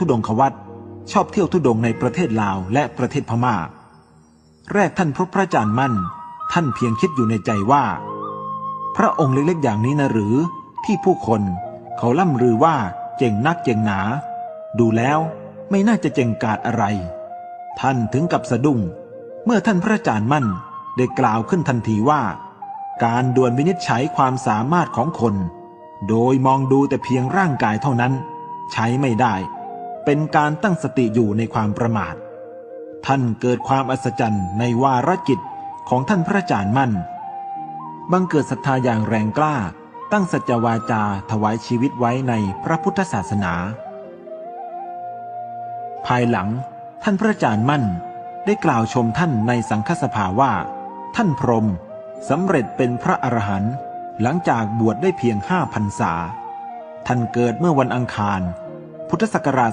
ทุดงควัตชอบเที่ยวทุดงในประเทศลาวและประเทศพมา่า แรกท่านพบพระอาจารย์มั่น ท่านเพียงคิดอยู่ในใจว่า พระองค์เล็กๆอย่างนี้นะหรือที่ผู้คนเขาล่ำลือว่าเจ๋งนักเจ๋งหนา ดูแล้วไม่น่าจะเจ๋งกาดอะไร ท่านถึงกับสะดุ้ง เมื่อท่านพระอาจารย์มั่นได้กล่าวขึ้นทันทีว่า การด่วนวินิจฉัยความสามารถของคน โดยมองดูแต่เพียงร่างกายเท่านั้น ใช้ไม่ได้ เป็นการตั้งสติอยู่ในความประมาท ท่านเกิดความอัศจรรย์ในวาระจิตของท่านพระอาจารย์มั่น บังเกิดศรัทธาอย่างแรงกล้า ตั้งสัจวาจาถวายชีวิตไว้ในพระพุทธศาสนา ภายหลังท่านพระอาจารย์มั่นได้กล่าวชมท่านในสังฆสภาว่า ท่านพรหมสำเร็จเป็นพระอรหันต์หลังจากบวชได้เพียงห้าพรรษา ท่านเกิดเมื่อวันอังคาร พุทธศักราช